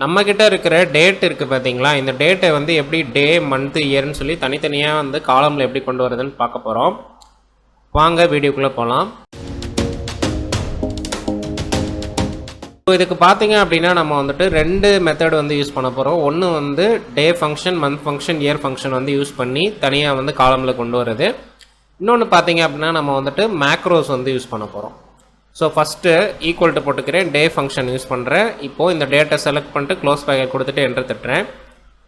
நம்மக்கிட்ட இருக்கிற டேட் இருக்குது பார்த்தீங்களா இந்த டேட்டை வந்து எப்படி டே மந்த்து இயர்னு சொல்லி தனித்தனியாக வந்து காலமில் எப்படி கொண்டு வரதுன்னு பார்க்க போகிறோம் வாங்க வீடியோக்குள்ளே போகலாம் இதுக்கு பார்த்தீங்க அப்படின்னா நம்ம வந்துட்டு ரெண்டு மெத்தட் வந்து யூஸ் பண்ண போகிறோம் ஒன்று வந்து day function month function year function வந்து யூஸ் பண்ணி தனியாக வந்து காலமில் கொண்டு வருது. இன்னொன்று பார்த்தீங்க அப்படின்னா நம்ம வந்துட்டு மேக்ரோஸ் வந்து யூஸ் பண்ண போகிறோம் ஸோ ஃபஸ்ட்டு ஈக்குவல் டு போட்டுக்கிறேன். டே ஃபங்க்ஷன் யூஸ் பண்ணுறேன் இப்போது இந்த டேட்டை செலக்ட் பண்ணிட்டு க்ளோஸ் பேக்கெட் கொடுத்துட்டு என்ட்ரு தட்டுறேன்.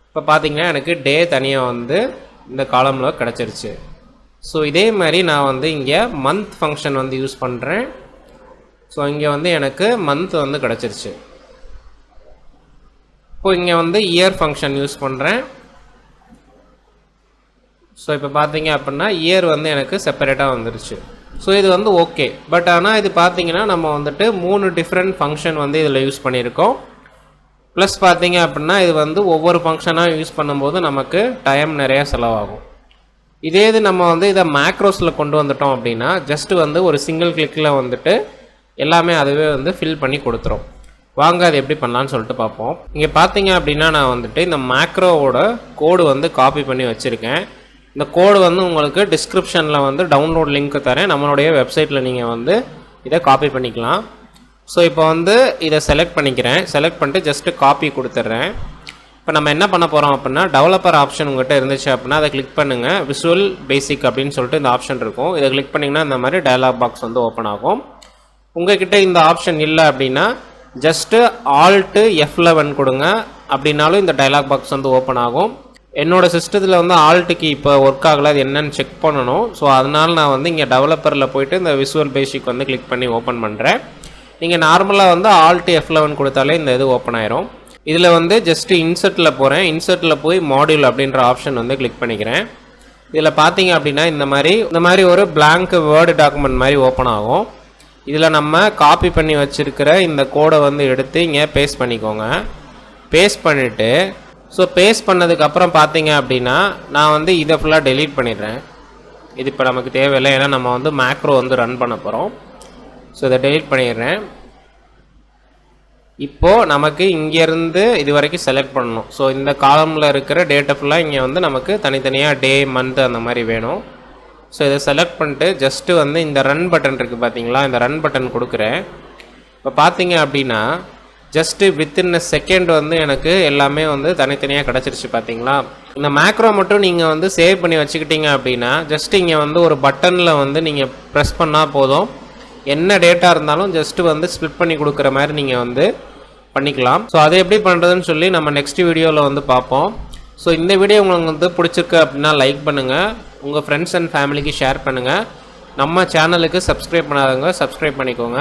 இப்போ பார்த்தீங்கன்னா எனக்கு டே தனியாக வந்து இந்த காலமில் கிடச்சிருச்சு. ஸோ இதே மாதிரி நான் வந்து இங்கே மந்த் ஃபங்க்ஷன் வந்து யூஸ் பண்ணுறேன் ஸோ இங்கே வந்து எனக்கு மந்த் வந்து கிடச்சிருச்சு. இப்போ இங்கே வந்து இயர் ஃபங்க்ஷன் யூஸ் பண்ணுறேன் ஸோ இப்போ பார்த்தீங்க அப்படின்னா இயர் வந்து எனக்கு செப்பரேட்டாக வந்துருச்சு. ஸோ இது வந்து ஓகே பட் ஆனால் இது பார்த்தீங்கன்னா நம்ம வந்துட்டு மூணு டிஃப்ரெண்ட் ஃபங்க்ஷன் வந்து இதில் யூஸ் பண்ணியிருக்கோம் ப்ளஸ் பார்த்தீங்க அப்படின்னா இது வந்து ஒவ்வொரு ஃபங்க்ஷனாக யூஸ் பண்ணும்போது நமக்கு டைம் நிறையா செலவாகும். இதே இது நம்ம வந்து இதை மேக்ரோஸில் கொண்டு வந்துட்டோம் அப்படின்னா ஜஸ்ட் வந்து ஒரு சிங்கிள் கிளிக்கில் வந்துட்டு எல்லாமே அதுவே வந்து ஃபில் பண்ணி கொடுத்துரும். வாங்க அது எப்படி பண்ணலான்னு சொல்லிட்டு பார்ப்போம். இங்கே பார்த்தீங்க அப்படின்னா நான் வந்துட்டு இந்த மேக்ரோவோட கோடு வந்து காப்பி பண்ணி வச்சுருக்கேன். இந்த கோடு வந்து உங்களுக்கு டிஸ்கிரிப்ஷனில் வந்து டவுன்லோட் லிங்க் தரேன். நம்மளுடைய வெப்சைட்டில் நீங்கள் வந்து இதை காப்பி பண்ணிக்கலாம். ஸோ இப்போ வந்து இதை செலக்ட் பண்ணிக்கிறேன். செலக்ட் பண்ணிட்டு ஜஸ்ட்டு காப்பி கொடுத்துட்றேன். இப்போ நம்ம என்ன பண்ண போகிறோம் அப்படின்னா டெவலப்பர் ஆப்ஷன் உங்கள்கிட்ட இருந்துச்சு அப்படின்னா அதை கிளிக் பண்ணுங்கள் விசுவல் பேசிக் அப்படின்னு சொல்லிட்டு இந்த ஆப்ஷன் இருக்கும். இதை கிளிக் பண்ணிங்கன்னா இந்த மாதிரி டயலாக் பாக்ஸ் வந்து ஓப்பன் ஆகும். உங்ககிட்ட இந்த ஆப்ஷன் இல்லை அப்படின்னா ஜஸ்ட்டு ஆல்ட்டு எஃப் லெவன் கொடுங்க. அப்படின்னாலும் இந்த டயலாக் பாக்ஸ் வந்து ஓப்பன் ஆகும். என்னோடய சிஸ்டத்தில் வந்து ஆல்ட்டுக்கு இப்போ ஒர்க் ஆகலை அது என்னன்னு செக் பண்ணணும். ஸோ அதனால் நான் வந்து இங்கே டெவலப்பரில் போயிட்டு இந்த விசுவல் பேசிக் வந்து கிளிக் பண்ணி ஓப்பன் பண்ணுறேன் நீங்கள் நார்மலாக வந்து ஆல்ட் எஃப் லெவன் கொடுத்தாலே இந்த இது ஓப்பன் ஆயிரும். இதில் வந்து ஜஸ்ட்டு இன்சர்ட்டில் போகிறேன் இன்சர்ட்டில் போய் மாடியூல் அப்படின்ற ஆப்ஷன் வந்து கிளிக் பண்ணிக்கிறேன். இதில் பார்த்தீங்க அப்படின்னா இந்த மாதிரி இந்த மாதிரி ஒரு பிளாங்க் வேர்டு டாக்குமெண்ட் மாதிரி ஓப்பன் ஆகும். இதில் நம்ம காப்பி பண்ணி வச்சுருக்கிற இந்த கோடை வந்து எடுத்து இங்கே பேஸ்ட் பண்ணிக்கோங்க. பேஸ்ட் பண்ணிவிட்டு ஸோ பேஸ்ட் பண்ணதுக்கப்புறம் பார்த்தீங்க அப்படின்னா நான் வந்து இதை ஃபுல்லாக டெலீட் பண்ணிடுறேன். இது இப்போ நமக்கு தேவையில்லை ஏன்னா நம்ம வந்து மேக்ரோ வந்து ரன் பண்ண போகிறோம் ஸோ இதை டெலீட் பண்ணிடுறேன். இப்போது நமக்கு இங்கேருந்து இது வரைக்கும் செலக்ட் பண்ணணும். ஸோ இந்த காலமில் இருக்கிற டேட்டை ஃபுல்லாக இங்கே வந்து நமக்கு தனித்தனியாக டே மந்த் அந்த மாதிரி வேணும். ஸோ இதை செலக்ட் பண்ணிட்டு ஜஸ்ட்டு வந்து இந்த ரன் பட்டன் இருக்குது பார்த்தீங்களா? இந்த ரன் பட்டன் கொடுக்குறேன். இப்போ பார்த்தீங்க அப்படின்னா ஜஸ்ட்டு வித்தின் அ செகண்ட் வந்து எனக்கு எல்லாமே வந்து தனித்தனியாக கிடச்சிருச்சு பார்த்தீங்களா இந்த மேக்ரோ மட்டும் நீங்கள் வந்து சேவ் பண்ணி வச்சுக்கிட்டீங்க அப்படின்னா ஜஸ்ட் இங்கே வந்து ஒரு பட்டனில் வந்து நீங்கள் ப்ரெஸ் பண்ணால் போதும். என்ன டேட்டா இருந்தாலும் ஜஸ்ட்டு வந்து ஸ்ப்ளிட் பண்ணி கொடுக்குற மாதிரி நீங்கள் வந்து பண்ணிக்கலாம். ஸோ அதை எப்படி பண்ணுறதுன்னு சொல்லி நம்ம நெக்ஸ்ட் வீடியோவில் வந்து பார்ப்போம். ஸோ இந்த வீடியோ உங்களுக்கு வந்து பிடிச்சிருக்கு அப்படின்னா லைக் பண்ணுங்கள் உங்கள் ஃப்ரெண்ட்ஸ் அண்ட் ஃபேமிலிக்கு ஷேர் பண்ணுங்கள் நம்ம சேனலுக்கு சப்ஸ்கிரைப் பண்ணாதவங்க சப்ஸ்கிரைப் பண்ணிக்கோங்க.